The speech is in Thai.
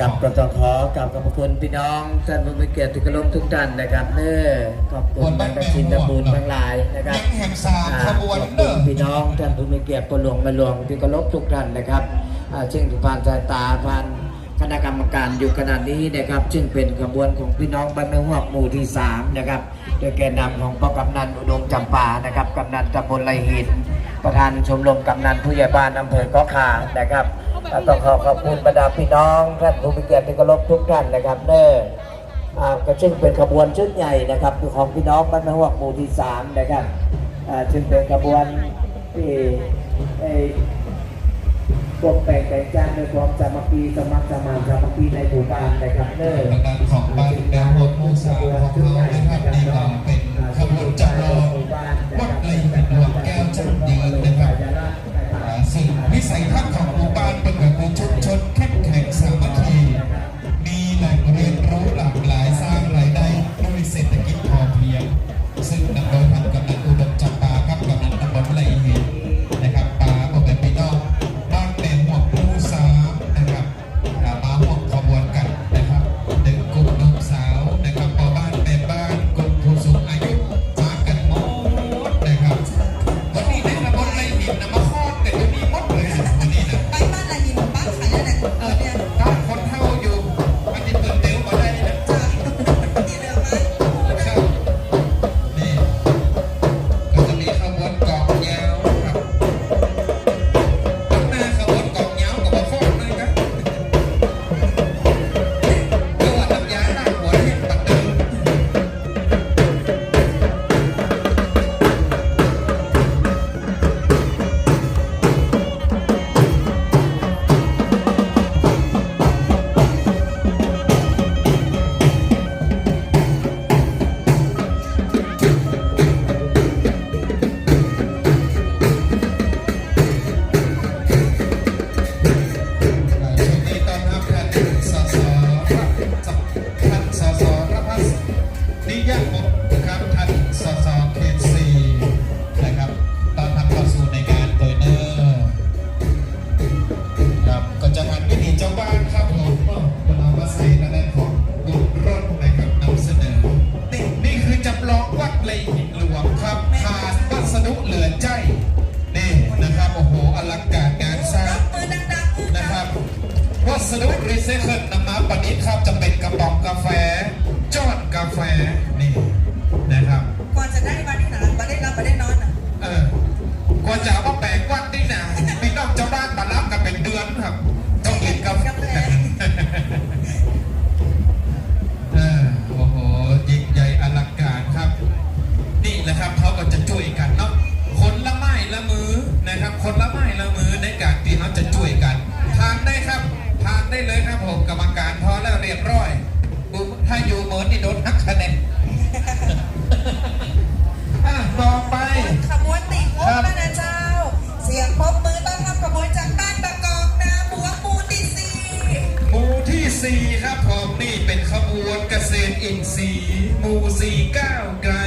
กับประตองขอกับขอบคุณพี่น้องท่านผู้มีเกียรติทุกลมทุกท่านนะครับเน้อขอบคุณบางกระชินตะบุญทั้งหลายนะครับแห่งสามขบวนเน้อพี่น้องท่านผู้มีเกียรติประหลวงมาหลวงที่กลมทุกท่านนะครับซึ่งกพานสายตาผ่านคณะกรรมการอยู่ขณะนี้นะครับ ซึ่งเป็นขบวนของพี่น้องบ้านแม่หวหมู่ที่3นะครับโดยแกนนำของพ่อกำนันอุดมจำปานะครับกำนันตำบลไรหิน ประธานชมรมกำนันผู้ใหญ่บ้านอำเภอก้อขานะครับ ต้องขอขอบคุณบรรดาพี่น้องท่านผู้มีเกียรติเป็นกรบทุกท่านนะครับเนอก็ซึ่งเป็นขบวนชุดใหญ่นะครับคือของพี่น้องบ้านแม่หวหมู่ที่สามนะครับจึงเป็นขบวนที่ไอ้พวกแต่งแต่งจ้างในความจามัคคีสมัครสมานสามัคคีในหมู่บ้านนะครับเนอของบ้านแม่หวกหมู่สามของเรานะครับ ใจนี่นะครับโอ้โหอลังการงานสร้างนะครับวัสดุรีไซเคิลน้ำมันปนิดิษฐ์ครับจะเป็นกระป๋องกาแฟจอดกาแฟนี่ 4ครับผมนี่เป็นขบวนเกษตรอินทรีย์หมู่49กล